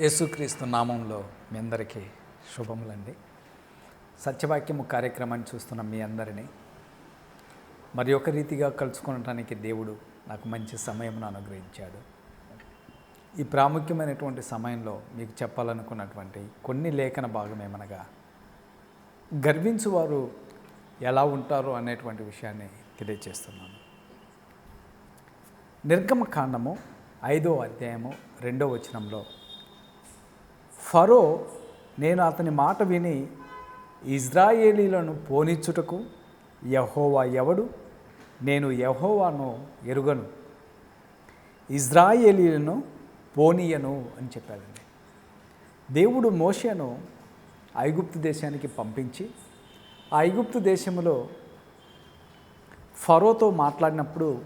యేసుక్రీస్తు నామంలో మీ అందరికీ శుభములండి. సత్యవాక్యము కార్యక్రమాన్ని చూస్తున్న మీ అందరినీ మరి ఒక రీతిగా కలుసుకొనటానికి దేవుడు నాకు మంచి సమయమును అనుగ్రహించాడు. ఈ ప్రాముఖ్యమైనటువంటి సమయంలో మీకు చెప్పాలనుకున్నటువంటి కొన్ని లేఖన భాగం ఏమనగా గర్వించువారు ఎలా ఉంటారు అనేటువంటి విషయాన్ని తెలియజేస్తున్నాను నిర్గమకాండము ఐదో అధ్యాయము రెండో వచనంలో ఫరో నేను అతని మాట విని ఇజ్రాయేలీలను పోనిచ్చుటకు యహోవా ఎవడు? నేను యహోవాను ఎరుగను. ఇజ్రాయేలీలను పోనీయను అని చెప్పాడండి. దేవుడు మోషను ఐగుప్తు దేశానికి పంపించి ఆ ఐగుప్తు దేశంలో ఫరోతో మాట్లాడినప్పుడు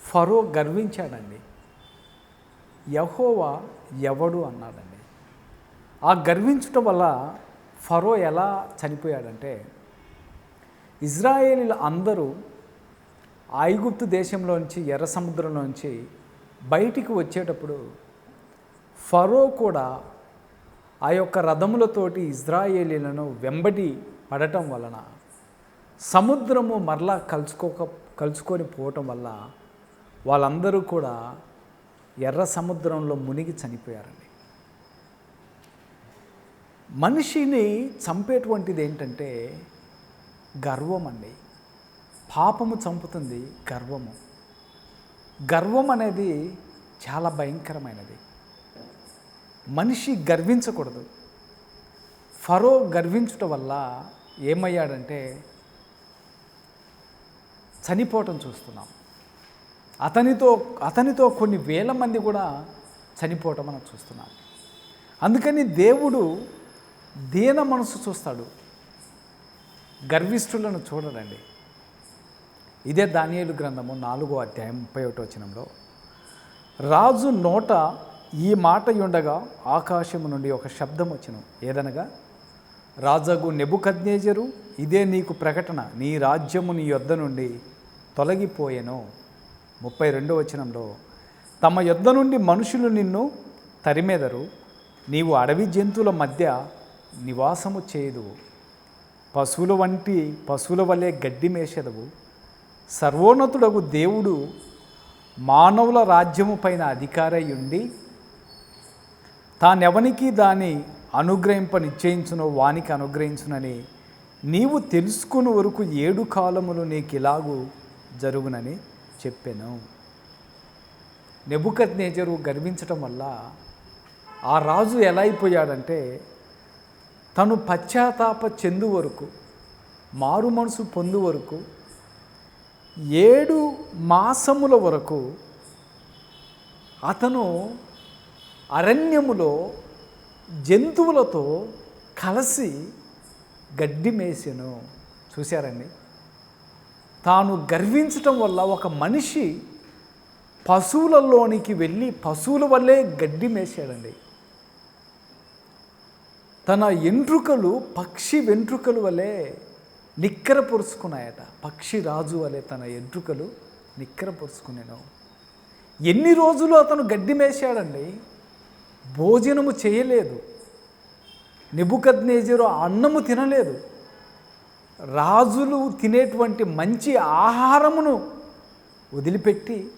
ఫరో గర్వించాడండి. యహోవా ఎవడు అన్నాడండి. ఆ గర్వించటం వల్ల ఫరో ఎలా చనిపోయాడంటే ఇజ్రాయేలీలు అందరూ ఐగుప్తు దేశంలోంచి ఎర్ర సముద్రంలోంచి బయటికి వచ్చేటప్పుడు ఫరో కూడా ఆ యొక్క రథములతోటి ఇజ్రాయేలీలను వెంబడి పడటం వలన సముద్రము మరలా కలుసుకోక కలుసుకొని పోవటం వల్ల వాళ్ళందరూ కూడా ఎర్ర సముద్రంలో మునిగి చనిపోయారండి. మనిషిని చంపేటువంటిది ఏంటంటే గర్వం అండి. పాపము చంపుతుంది గర్వము. గర్వం అనేది చాలా భయంకరమైనది. మనిషి గర్వించకూడదు. ఫరో గర్వించుట వల్ల ఏమయ్యాడంటే చనిపోవటం చూస్తున్నాం. అతనితో అతనితో కొన్ని వేల మంది కూడా చనిపోవటం మనం చూస్తున్నాం. అందుకని దేవుడు దీన మనసు చూస్తాడు. గర్విష్ఠులను చూడడండి. ఇదే దానియలు గ్రంథము నాలుగో అధ్యాయం ముప్పై ఒకటో వచనంలో. రాజు నోట ఈ మాట ఉండగా ఆకాశము నుండి ఒక శబ్దం వచ్చును. ఏదనగా? రాజగు నెబుకజ్ఞేజరు ఇదే నీకు ప్రకటన. నీ రాజ్యము నీ యొద్ద నుండి తొలగిపోయెను. ముప్పై రెండో వచనంలో తమ యొద్ద నుండి మనుషులు నిన్ను తరిమెదరు నీవు అడవి జంతువుల మధ్య నివాసము చేయదు పశువుల వంటి పశువుల వలె గడ్డి మేసెదవు సర్వోన్నతుడగు దేవుడు మానవుల రాజ్యము పైన అధికారై ఉండి తానెవనికి దాని అనుగ్రహింప నిశ్చయించునో వానికి అనుగ్రహించునని నీవు తెలుసుకుని వరకు ఏడు కాలములు నీకు ఇలాగూ జరుగునని చెప్పాను. నెబుకత్ నేచరు గర్వించటం వల్ల ఆ రాజు ఎలా అయిపోయాడంటే తను పశ్చాత్తాప చెందు వరకు మారు మనసు పొందు వరకు ఏడు మాసముల వరకు అతను అరణ్యములో జంతువులతో కలిసి గడ్డి మేసెను. చూశారండి? తాను గర్వించటం వల్ల ఒక మనిషి పశువులలోనికి వెళ్ళి పశువుల వల్లే గడ్డి మేసాడండి తన ఎంట్రుకలు పక్షి వెంట్రుకలు వలె నిక్కరపరుచుకున్నాయట. పక్షి రాజు వలె తన ఎంట్రుకలు నిక్కరపరుచుకునేను. ఎన్ని రోజులు అతను గడ్డి మేసాడండి భోజనము చేయలేదు. నిబుకద్నేజరు అన్నము తినలేదు. రాజులు తినేటువంటి మంచి ఆహారమును వదిలిపెట్టి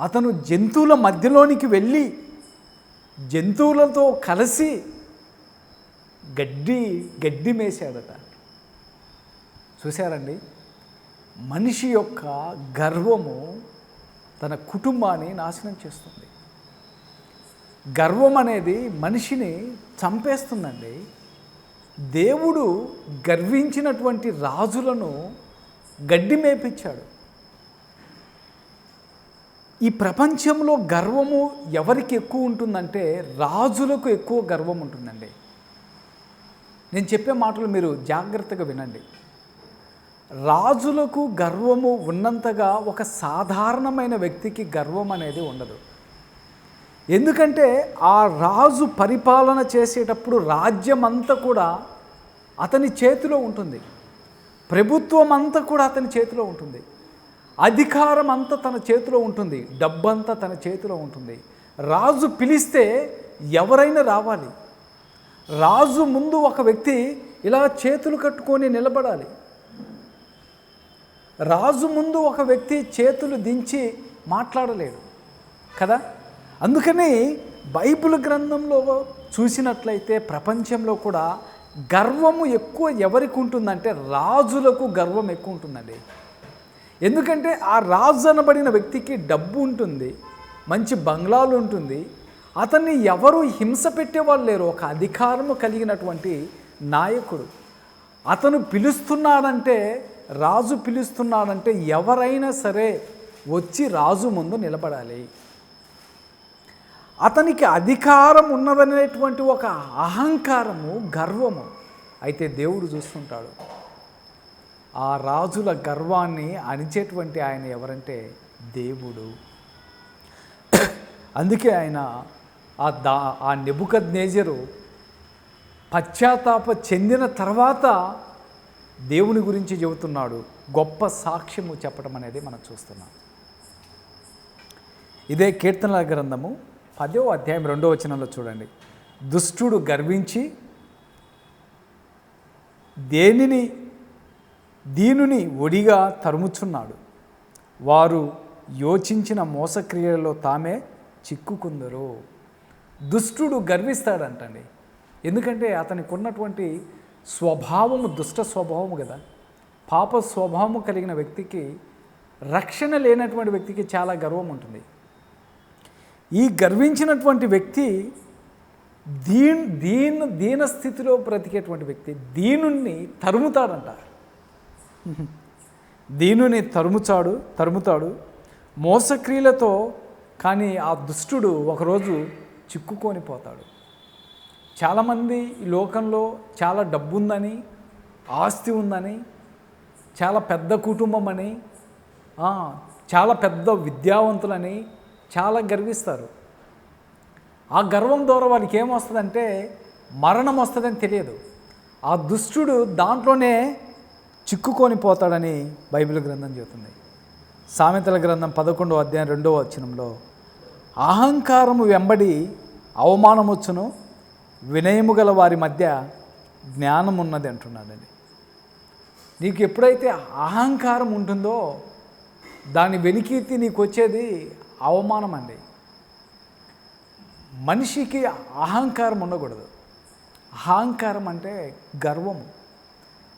అతను జంతువుల మధ్యలోనికి వెళ్ళి జంతువులతో కలిసి గడ్డి గడ్డి మేసాడట చూశారండి? మనిషి యొక్క గర్వము తన కుటుంబాన్ని నాశనం చేస్తుంది. గర్వం అనేది మనిషిని చంపేస్తుందండి. దేవుడు గర్వించినటువంటి రాజులను గడ్డి మేపించాడు. ఈ ప్రపంచంలో గర్వము ఎవరికి ఎక్కువ ఉంటుందంటే రాజులకు ఎక్కువ గర్వం ఉంటుందండి. నేను చెప్పే మాటలు మీరు జాగ్రత్తగా వినండి. రాజులకు గర్వము ఉన్నంతగా ఒక సాధారణమైన వ్యక్తికి గర్వం అనేది ఉండదు. ఎందుకంటే ఆ రాజు పరిపాలన చేసేటప్పుడు రాజ్యం అంతా కూడా అతని చేతిలో ఉంటుంది. ప్రభుత్వం అంతా కూడా అతని చేతిలో ఉంటుంది. అధికారం అంతా తన చేతిలో ఉంటుంది. డబ్బంతా తన చేతిలో ఉంటుంది. రాజు పిలిస్తే ఎవరైనా రావాలి. రాజు ముందు ఒక వ్యక్తి ఇలా చేతులు కట్టుకొని నిలబడాలి. రాజు ముందు ఒక వ్యక్తి చేతులు దించి మాట్లాడలేడు. కదా? అందుకని బైబిల్ గ్రంథంలో చూసినట్లయితే ప్రపంచంలో కూడా గర్వము ఎక్కువ ఎవరికి ఉంటుందంటే రాజులకు గర్వం ఎక్కువ ఉంటుందండి. ఎందుకంటే ఆ రాజు అనబడిన వ్యక్తికి డబ్బు ఉంటుంది మంచి బంగ్లాలు ఉంటుంది అతన్ని ఎవరు హింస పెట్టేవాళ్ళు లేరు ఒక అధికారము కలిగినటువంటి నాయకుడు. అతను పిలుస్తున్నాడంటే రాజు పిలుస్తున్నాడంటే ఎవరైనా సరే వచ్చి రాజు ముందు నిలబడాలి. అతనికి అధికారం ఉన్నదనేటువంటి ఒక అహంకారము గర్వము అయితే దేవుడు చూస్తుంటాడు. ఆ రాజుల గర్వాన్ని అణిచేటువంటి ఆయన ఎవరంటే దేవుడు. అందుకే ఆయన ఆ దా ఆ నెబుకద్ నేజరు పశ్చాత్తాప చెందిన తర్వాత దేవుని గురించి చెబుతున్నాడు. గొప్ప సాక్ష్యము చెప్పడం అనేది మనం చూస్తున్నాం. ఇదే కీర్తనల గ్రంథము పదో అధ్యాయం రెండో వచనంలో చూడండి. దుష్టుడు గర్వించి దేనిని దీనుని ఒడిగా తరుముచున్నాడు. వారు యోచించిన మోసక్రియలలో తామే చిక్కుకుందరు. దుష్టుడు గర్విస్తాడంటండి. ఎందుకంటే అతనికి ఉన్నటువంటి స్వభావము దుష్ట స్వభావము కదా. పాప స్వభావము కలిగిన వ్యక్తికి రక్షణ లేనటువంటి వ్యక్తికి చాలా గర్వం ఉంటుంది. ఈ గర్వించినటువంటి వ్యక్తి దీన్ దీన్ దీన స్థితిలో బ్రతికేటువంటి వ్యక్తి. దీనుణ్ణి తరుముతాడంట. దీనుని తరుముచాడు తరుముతాడు. మోసక్రియలతో కానీ ఆ దుష్టుడు ఒకరోజు చిక్కుకొని పోతాడు. చాలామంది ఈ లోకంలో చాలా డబ్బు ఉందని ఆస్తి ఉందని చాలా పెద్ద కుటుంబం అని చాలా పెద్ద విద్యావంతులని చాలా గర్విస్తారు. ఆ గర్వం ద్వారా వాళ్ళకి ఏమొస్తుందంటే మరణం వస్తుందని తెలియదు. ఆ దుష్టుడు దాంట్లోనే చిక్కుకొని పోతాడని బైబిల్ గ్రంథం చెబుతుంది. సామెతల గ్రంథం పదకొండో అధ్యాయం రెండవ వచనంలో అహంకారము వెంబడి అవమానమొచ్చును వినయము గల వారి మధ్య జ్ఞానం ఉన్నది అంటున్నాడండి. నీకు ఎప్పుడైతే అహంకారం ఉంటుందో దాని వెనికీర్తి నీకు వచ్చేది అవమానం అండి మనిషికి అహంకారం ఉండకూడదు. అహంకారం అంటే గర్వము.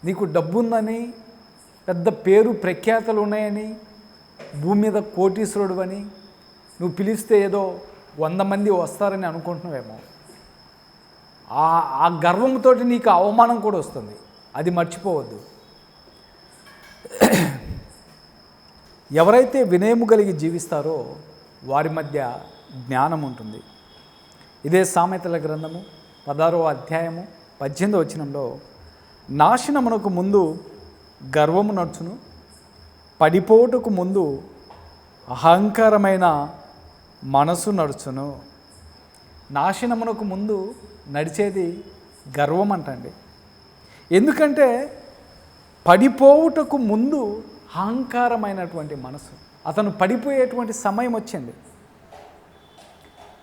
నీకు డబ్బుందని పెద్ద పేరు ప్రఖ్యాతలు ఉన్నాయని భూమి మీద కోటీశ్వరుడు అని నువ్వు పిలిస్తే ఏదో వంద మంది వస్తారని అనుకుంటున్నావేమో. ఆ ఆ గర్వంతో నీకు అవమానం కూడా వస్తుంది. అది మర్చిపోవద్దు. ఎవరైతే వినయము కలిగి జీవిస్తారో వారి మధ్య జ్ఞానం ఉంటుంది. ఇదే సామెతల గ్రంథము పదారో అధ్యాయము పద్దెనిమిదో వచనంలో నాశనమునకు ముందు గర్వము నడుచును పడిపోటుకు ముందు అహంకారమైన మనసు నడుచును. నాశనమునకు ముందు నడిచేది గర్వం అంటండి ఎందుకంటే పడిపోవుటకు ముందు అహంకారమైనటువంటి మనసు. అతను పడిపోయేటువంటి సమయం వచ్చింది.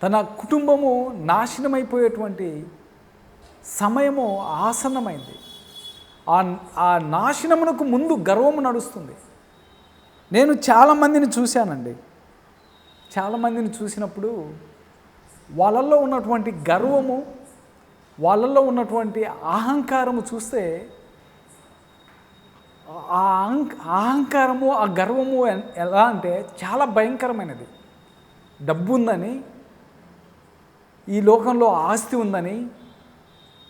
తన కుటుంబము నాశనమైపోయేటువంటి సమయము ఆసన్నమైంది. ఆ ఆ నాశనమునకు ముందు గర్వము నడుస్తుంది. నేను చాలామందిని చూశానండి. చాలామందిని చూసినప్పుడు వాళ్ళల్లో ఉన్నటువంటి గర్వము వాళ్ళల్లో ఉన్నటువంటి అహంకారము చూస్తే ఆ అహంకారము ఆ గర్వము ఎలా అంటే చాలా భయంకరమైనది. డబ్బు ఉందని ఈ లోకంలో ఆస్తి ఉందని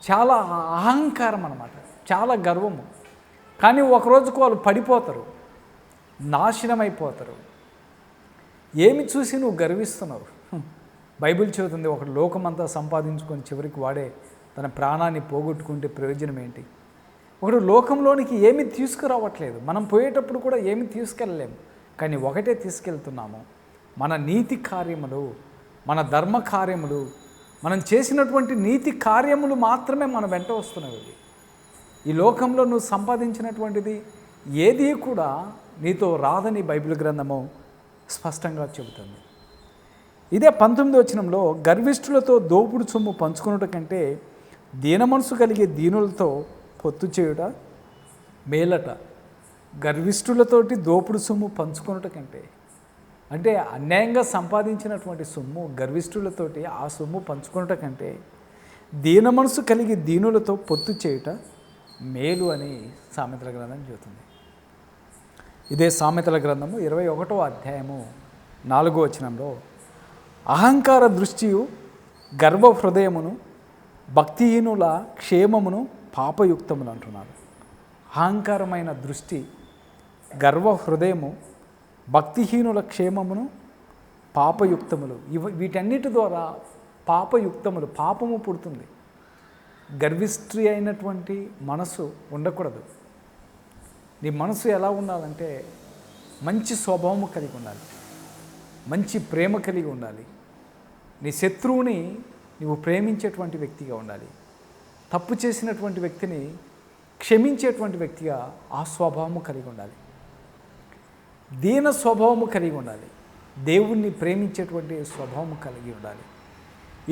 చాలా అహంకారం అన్నమాట చాలా గర్వము. కానీ ఒకరోజుకు వాళ్ళు పడిపోతారు. నాశనం అయిపోతారు ఏమి చూసి నువ్వు గర్విస్తున్నావు బైబిల్ చెబుతుంది ఒక లోకమంతా సంపాదించుకొని చివరికి వాడే తన ప్రాణాన్ని పోగొట్టుకుంటే ప్రయోజనం ఏంటి ఒకడు లోకంలోనికి ఏమి తీసుకురావట్లేదు. మనం పోయేటప్పుడు కూడా ఏమి తీసుకెళ్ళలేము కానీ ఒకటే తీసుకెళ్తున్నాము. మన నీతి కార్యములు మన ధర్మ కార్యములు మనం చేసినటువంటి నీతి కార్యములు మాత్రమే మన వెంట వస్తున్నవి. ఈ లోకంలో నువ్వు సంపాదించినటువంటిది ఏది కూడా నీతో రాదని బైబిల్ గ్రంథము స్పష్టంగా చెబుతుంది. ఇదే పంతొమ్మిది వచనంలో గర్విష్ఠులతో దోపుడు సొమ్ము పంచుకున్నట కంటే దీన మనసు కలిగే దీనులతో పొత్తు చేయుట మేలట. గర్విష్ఠులతోటి దోపుడు సొమ్ము పంచుకున్నట కంటే అంటే అన్యాయంగా సంపాదించినటువంటి సొమ్ము గర్విష్ఠులతోటి ఆ సొమ్ము పంచుకున్నట కంటే దీన మనసు కలిగి దీనులతో పొత్తు చేయుట మేలు అని సామెతల గ్రంథం చెబుతుంది. ఇదే సామెతల గ్రంథము ఇరవై ఒకటో అధ్యాయము నాలుగో వచనంలో అహంకార దృష్టియు గర్వ హృదయమును భక్తిహీనుల క్షేమమును పాపయుక్తములు అంటున్నారు అహంకారమైన దృష్టి గర్వ హృదయము భక్తిహీనుల క్షేమమును పాపయుక్తములు. ఇవ వీటన్నిటి ద్వారా పాపయుక్తములు పాపము పుడుతుంది. గర్విష్ఠి అయినటువంటి మనసు ఉండకూడదు. నీ మనసు ఎలా ఉండాలంటే మంచి స్వభావము కలిగి ఉండాలి. మంచి ప్రేమ కలిగి ఉండాలి. నీ శత్రువుని నువ్వు ప్రేమించేటువంటి వ్యక్తిగా ఉండాలి. తప్పు చేసినటువంటి వ్యక్తిని క్షమించేటువంటి వ్యక్తిగా ఆ స్వభావము కలిగి ఉండాలి. దీన స్వభావము కలిగి ఉండాలి. దేవుణ్ణి ప్రేమించేటువంటి స్వభావము కలిగి ఉండాలి.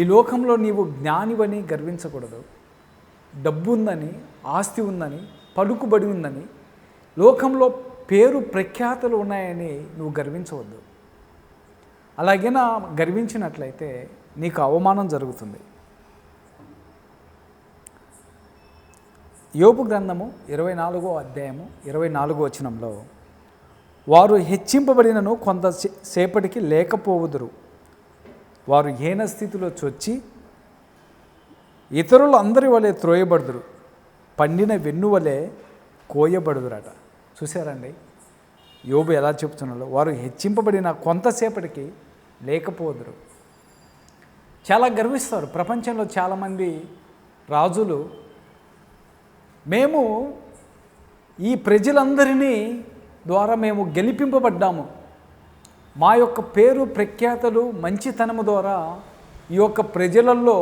ఈ లోకంలో నీవు జ్ఞానివని గర్వించకూడదు. డబ్బు ఉందని ఆస్తి ఉందని పలుకుబడి ఉందని లోకంలో పేరు ప్రఖ్యాతలు ఉన్నాయని నువ్వు గర్వించవద్దు. అలాగైనా గర్వించినట్లయితే నీకు అవమానం జరుగుతుంది. యోపు గ్రంథము ఇరవై నాలుగో అధ్యాయము ఇరవై నాలుగో వచనంలో వారు హెచ్చింపబడినను కొంత సేపటికి లేకపోవుదురు. వారు హీన స్థితిలో చొచ్చి ఇతరులు అందరి వలె త్రోయబడుదురు. పండిన వెన్ను వలె కోయబడుదురట. చూసారండి యోబు ఎలా చెప్తున్నాడో వారు హెచ్చింపబడిన కొంతసేపటికి లేకపోదురు. చాలా గర్విస్తారు. ప్రపంచంలో చాలామంది రాజులు మేము ఈ ప్రజలందరినీ ద్వారా మేము గెలిపింపబడ్డాము. మా యొక్క పేరు ప్రఖ్యాతలు మంచితనము ద్వారా ఈ యొక్క ప్రజలలో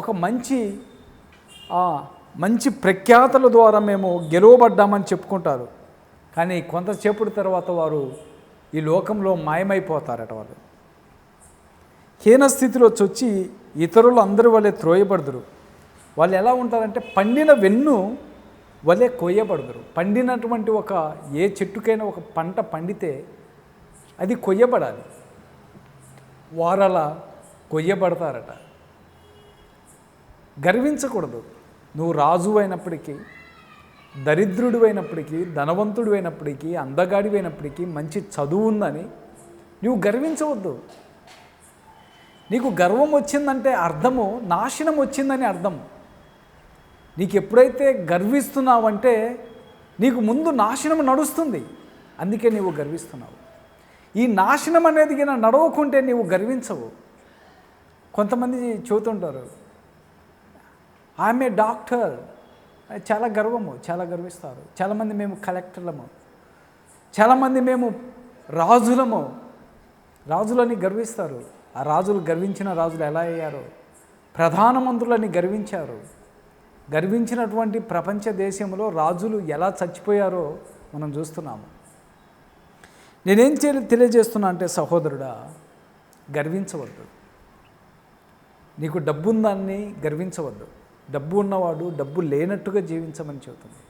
ఒక మంచి మంచి ప్రఖ్యాతల ద్వారా మేము గెలువబడ్డామని చెప్పుకుంటారు. కానీ కొంతసేపటి తర్వాత వారు ఈ లోకంలో మాయమైపోతారట వాళ్ళు. హీన స్థితిలో చొచ్చి ఇతరులు అందరి వల్లే త్రోయబడదురు. వాళ్ళు ఎలా ఉంటారంటే పండిన వెన్ను వలె కొయ్యబడదురు. పండినటువంటి ఒక ఏ చెట్టుకైనా ఒక పంట పండితే అది కొయ్యబడాలి. వారు కొయ్యబడతారట. గర్వించకూడదు. నువ్వు రాజు అయినప్పటికీ దరిద్రుడు అయినప్పటికీ ధనవంతుడు అయినప్పటికీ అందగాడి అయినప్పటికీ మంచి చదువు ఉందని నువ్వు గర్వించవద్దు. నీకు గర్వం వచ్చిందంటే అర్థము నాశనం వచ్చిందని అర్థం. నీకు ఎప్పుడైతే గర్విస్తున్నావంటే నీకు ముందు నాశనం నడుస్తుంది. అందుకే నీవు గర్విస్తున్నావు. ఈ నాశనం అనేది గిన నడవకుంటే నీవు గర్వించవు. కొంతమంది చెబుతుంటారు ఆమె డాక్టర్. చాలా గర్వము చాలా గర్విస్తారు. చాలామంది మేము కలెక్టర్లము. చాలామంది మేము రాజులము. రాజులని గర్విస్తారు. ఆ రాజులు గర్వించిన రాజులు ఎలా అయ్యారో? ప్రధానమంత్రులని గర్వించారు. గర్వించినటువంటి ప్రపంచ దేశంలో రాజులు ఎలా చచ్చిపోయారో మనం చూస్తున్నాము. నేనేం చేయ తెలియజేస్తున్నా అంటే సహోదరుడా గర్వించవద్దు. నీకు డబ్బు ఉందాన్ని గర్వించవద్దు. డబ్బు ఉన్నవాడు డబ్బు లేనట్టుగా జీవించమని చెబుతుంది.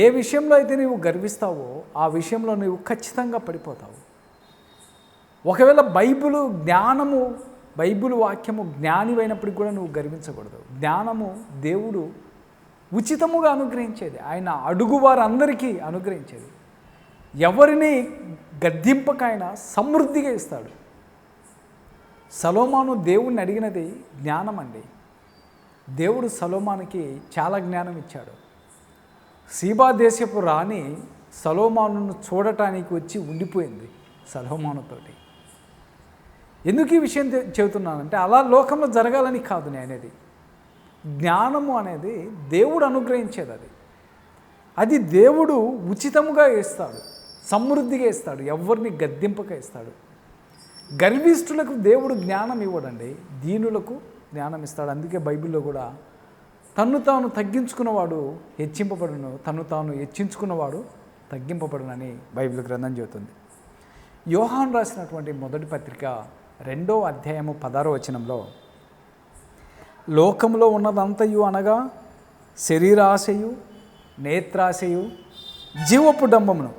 ఏ విషయంలో అయితే నీవు గర్విస్తావో ఆ విషయంలో నీవు ఖచ్చితంగా పడిపోతావు. ఒకవేళ బైబిలు జ్ఞానము బైబిల్ వాక్యము జ్ఞానివైనప్పటికి కూడా నువ్వు గర్వించకూడదు. జ్ఞానము దేవుడు ఉచితముగా అనుగ్రహించేది. ఆయన అడుగు వారందరికీ అనుగ్రహించేది. ఎవరిని గద్దింపకైనా సమృద్ధిగా ఇస్తాడు. సలోమాను దేవుణ్ణి అడిగినది జ్ఞానం అండి దేవుడు సలోమానికి చాలా జ్ఞానం ఇచ్చాడు. సీబా దేశపు రాణి సలోమానును చూడటానికి వచ్చి ఉండిపోయింది సలోమానుతోటి. ఎందుకు ఈ విషయం చెబుతున్నానంటే అలా లోకంలో జరగాలని కాదు నేను అనేది. జ్ఞానము అనేది దేవుడు అనుగ్రహించేది అది. అది దేవుడు ఉచితముగా ఇస్తాడు సమృద్ధిగా ఇస్తాడు ఎవరిని గద్దెంపక ఇస్తాడు గర్విష్ఠులకు దేవుడు జ్ఞానం ఇవ్వడండి దీనులకు జ్ఞానం ఇస్తాడు. అందుకే బైబిల్లో కూడా తన్ను తాను తగ్గించుకున్నవాడు హెచ్చింపబడును తను తాను హెచ్చించుకున్నవాడు తగ్గింపబడునని బైబిల్ గ్రంథం చెబుతుంది. యోహాన్ రాసినటువంటి మొదటి పత్రిక రెండో అధ్యాయము పదారో వచనంలో లోకంలో ఉన్నదంతయు అనగా శరీరాశయు నేత్రాశయు జీవపు డంబమును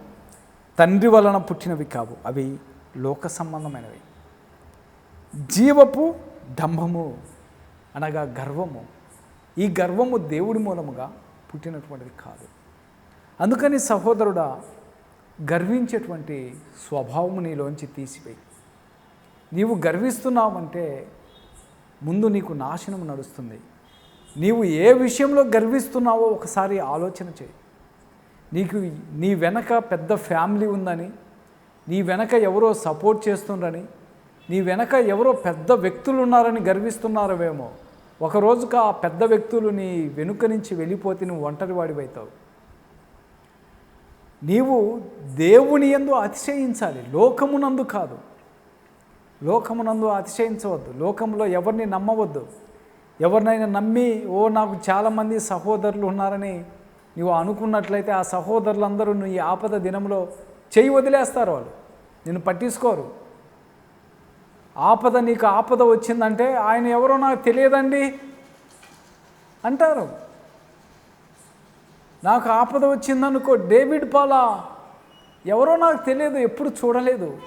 తండ్రి వలన పుట్టినవి కావు అవి లోక సంబంధమైనవి. జీవపు డంభము అనగా గర్వము. ఈ గర్వము దేవుడి మూలముగా పుట్టినటువంటిది కాదు. అందుకని సహోదరుడా గర్వించేటువంటి స్వభావము నీలోంచి తీసివేయి. నీవు గర్విస్తున్నావంటే ముందు నీకు నాశనం నడుస్తుంది. నీవు ఏ విషయంలో గర్విస్తున్నావో ఒకసారి ఆలోచన చేయి. నీకు నీ వెనక పెద్ద ఫ్యామిలీ ఉందని నీ వెనక ఎవరో సపోర్ట్ చేస్తుండ్రని నీ వెనక ఎవరో పెద్ద వ్యక్తులు ఉన్నారని గర్విస్తున్నారవేమో ఒకరోజుకు ఆ పెద్ద వ్యక్తులు నీ వెనుక నుంచి వెళ్ళిపోతే నువ్వు ఒంటరి వాడివైతావు. నీవు దేవుని ఎందు అతిశయించాలి. లోకమునందు కాదు. లోకమునందు అతిశయించవద్దు. లోకంలో ఎవరిని నమ్మవద్దు. ఎవరినైనా నమ్మి ఓ నాకు చాలామంది సహోదరులు ఉన్నారని నువ్వు అనుకున్నట్లయితే ఆ సహోదరులందరూ ఈ ఆపద దినంలో చేయి వదిలేస్తారు వాళ్ళు. నిన్ను పట్టించుకోరు. ఆపద నీకు ఆపద వచ్చిందంటే ఆయన ఎవరో నాకు తెలియదండి అంటారు. నాకు ఆపద వచ్చిందనుకో డేవిడ్ పాలా? ఎవరో నాకు తెలియదు ఎప్పుడు చూడలేదు.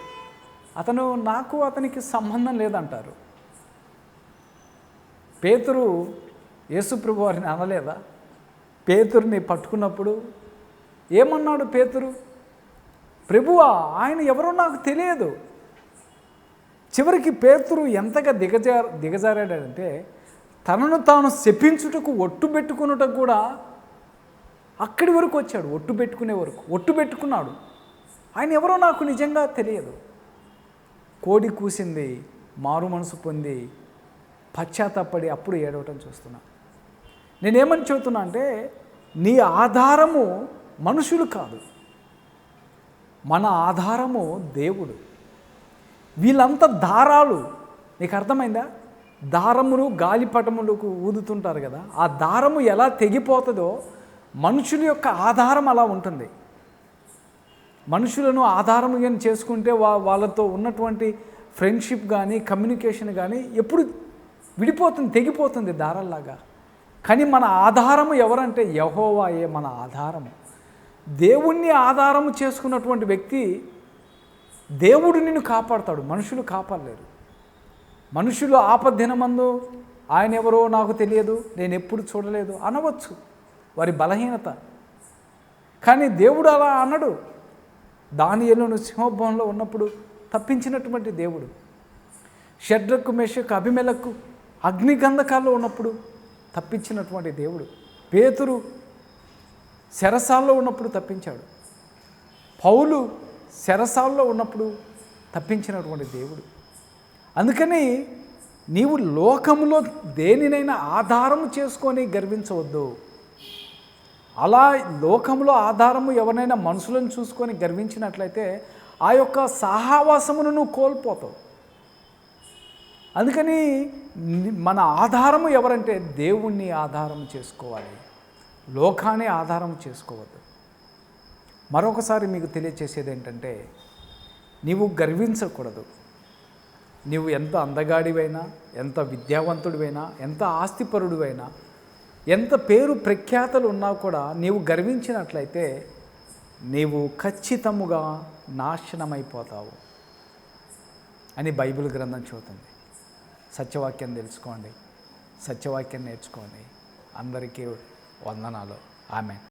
అతను నాకు అతనికి సంబంధం లేదంటారు. పేతురు యేసుప్రభు వారిని అనలేదా? పేతురిని పట్టుకున్నప్పుడు ఏమన్నాడు పేతురు? ప్రభువా ఆయన ఎవరో నాకు తెలియదు. చివరికి పేతురు ఎంతగా దిగజా దిగజారాడంటే తనను తాను శపించుటకు ఒట్టు పెట్టుకున్నటకు కూడా అక్కడి వరకు వచ్చాడు. ఒట్టు పెట్టుకునే వరకు ఒట్టు పెట్టుకున్నాడు. ఆయన ఎవరో నాకు నిజంగా తెలియదు. కోడి కూసింది మారు మనసు పొంది పశ్చాత్తపడి అప్పుడు ఏడవటం చూస్తున్నా. నేనేమని చెబుతున్నా అంటే నీ ఆధారము మనుషులు కాదు. మన ఆధారము దేవుడు. వీళ్ళంతా దారాలు నీకు అర్థమైందా? దారములు గాలిపటములకు ఊదుతుంటారు కదా ఆ దారము ఎలా తెగిపోతుందో మనుషుల యొక్క ఆధారం అలా ఉంటుంది. మనుషులను ఆధారముగా చేసుకుంటే వా వాళ్ళతో ఉన్నటువంటి ఫ్రెండ్షిప్ కానీ కమ్యూనికేషన్ కానీ ఎప్పుడు విడిపోతుంది తెగిపోతుంది దారల్లాగా. కానీ మన ఆధారము ఎవరంటే యహోవాయే మన ఆధారము. దేవుణ్ణి ఆధారము చేసుకున్నటువంటి వ్యక్తి దేవుడు నిన్ను కాపాడతాడు మనుషులు కాపాడలేరు. మనుషులు ఆపద్దినమందు ఆయన ఎవరో నాకు తెలియదు నేను ఎప్పుడు చూడలేదు అనవచ్చు. వారి బలహీనత. కానీ దేవుడు అలా అనడు. దానియలను సింహభవంలో ఉన్నప్పుడు తప్పించినటువంటి దేవుడు. షడ్రకు మేషకు అభిమెలకు అగ్నిగంధకాల్లో ఉన్నప్పుడు తప్పించినటువంటి దేవుడు. పేతురు శరసాల్లో ఉన్నప్పుడు తప్పించాడు. పౌలు శరసాల్లో ఉన్నప్పుడు తప్పించినటువంటి దేవుడు. అందుకని నీవు లోకంలో దేనినైనా ఆధారము చేసుకొని గర్వించవద్దు. అలా లోకంలో ఆధారము ఎవరినైనా మనుషులను చూసుకొని గర్వించినట్లయితే ఆ యొక్క సహావాసమును నువ్వు కోల్పోతావు. అందుకని మన ఆధారము ఎవరంటే దేవుణ్ణి ఆధారం చేసుకోవాలి. లోకాన్ని ఆధారం చేసుకోవద్దు. మరొకసారి మీకు తెలియచేసేది ఏంటంటే నీవు గర్వించకూడదు. నీవు ఎంత అందగాడివైనా ఎంత విద్యావంతుడివైనా ఎంత ఆస్తిపరుడివైనా ఎంత పేరు ప్రఖ్యాతలు ఉన్నా కూడా నీవు గర్వించినట్లయితే నీవు ఖచ్చితముగా నాశనమైపోతావు అని బైబిల్ గ్రంథం చెబుతుంది. సత్యవాక్యం తెలుసుకోండి. సత్యవాక్యం నేర్చుకోండి. అందరికీ వందనాలు. ఆమె